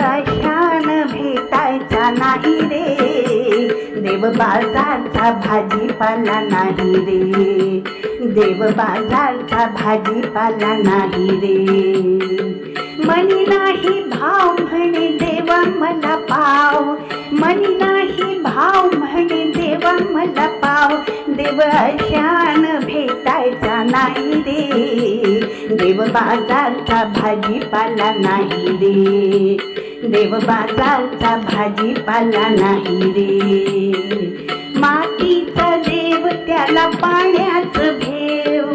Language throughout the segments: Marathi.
देव भेटायचा नाही रे. देव बाजारचा भाजीपाला नाही रे. देव बाजारचा भाजीपाला नाही रे. मनी नाही भाव म्हणे देवा मला पाव. मनी नाही भाव म्हणे देवा मला पाव. देव अशान भेटायचा नाही रे. देव बाजारचा भाजीपाला नाही रे. देवबाजावचा भाजीपाला नाही रे. मातीचा देव त्याला पाण्याचं भेव.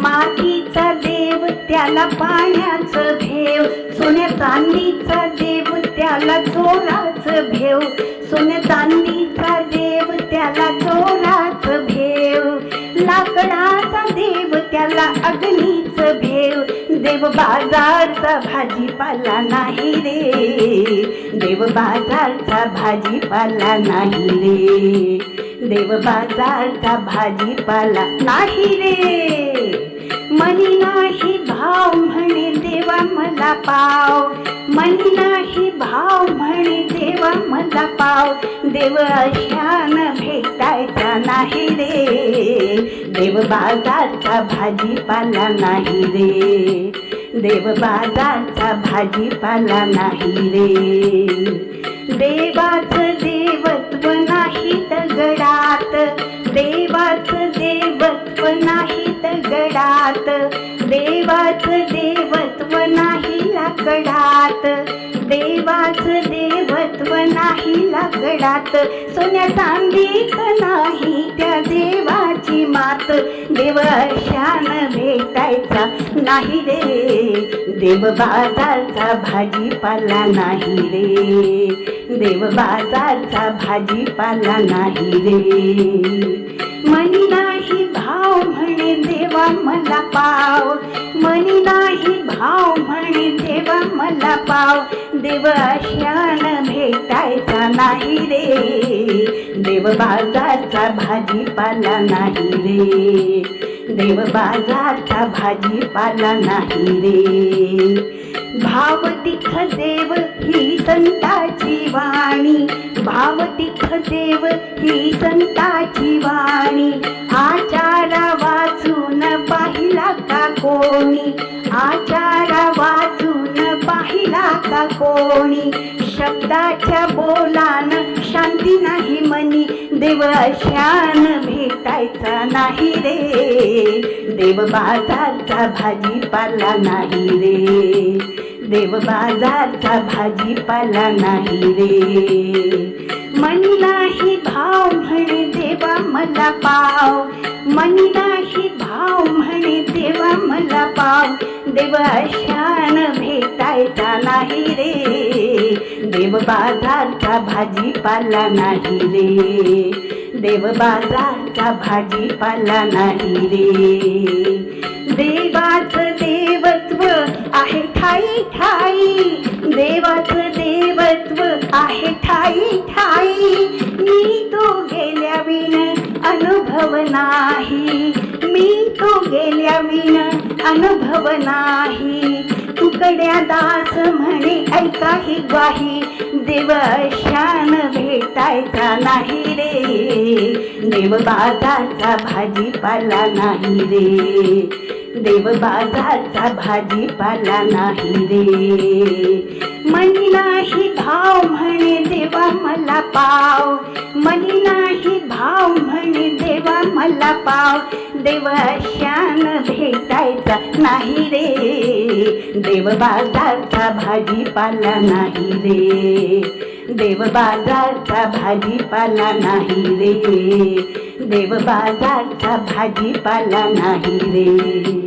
मातीचा देव त्याला पाण्याचं भेव. सोन्या चांदीचा देव त्याला चोराचं भेव. सोन्या चांदीचा देव त्याला चोराचं भेव. लाकडाचा देव त्याला अग्नी देव बाजारचा भाजीपाला नाही रे. देव बाजारचा भाजीपाला नाही रे. देव बाजारचा भाजीपाला नाही रे. मनी नाही भाव म्हणे देवा मला पाव. मनी नाही भाव म्हणे देवा मला पाव देव अशान भेटायचा नाही रे. देव बाजारचा भाजीपाला नाही रे. देव बाजारचा भाजीपाला नाही रे. देवाचं देवत्व नाही दगडात देवाचं देवत्व नाही दगडात देवाचं देवत्व नाही लाकडात. नाही लाकडात सोन्या चांदीत नाही त्या देवाची मात. देव शान भेटायचा नाही रे. देव बाजारचा भाजीपाला नाही रे. देव बाजारचा भाजीपाला नाही रे. मनी नाही भाव म्हणे देवा मला पाव. मनी ना भाव म्हणे देवा मला पाव. देव शान भेटायचा नाही रे. देव बाजारचा भाजीपाला नाही रे. देव बाजारचा भाजीपाला नाही रे. भाव भावतिख देव ही संताची वाणी. भाव भावतिख देव ही संताची वाणी. आचारा कोणी? आचारा वाचून पाहिला का कोणी? शब्दाच्या बोलान शांती नाही मनी देव शान भेटायचा नाही रे. देव बाजारचा भाजीपाला नाही रे. देव बाजारचा भाजीपाला नाही रे. देव भेटायचा नाही रे. देव बाजारचा भाजीपाला नाही रे. देव बाजारचा भाजीपाला नाही रे. देवाचं देवत्व आहे ठाई ठाई. देवाचं देवत्व आहे ठाई ठाई. मी तो गेल्या विण अनुभव नाही. मी तो गेल्या विण अनुभव नाही. तुकड्या दास म्हणे ऐका ही ग्वाही. देव शान भेटायचा नाही रे. देव बाजारचा भाजीपाला नाही रे. देव बाजारचा भाजीपाला नाही रे. मनी नाही भाव म्हणे देवा मला पाव. मनी नाही भाव म्हणे देवा मला पाव. देव शान भेटायचा नाही रे. देव बाजारचा भाजीपाला नाही रे. देव बाजारचा भाजीपाला नाही रे. देव बाजारचा भाजीपाला नाही रे.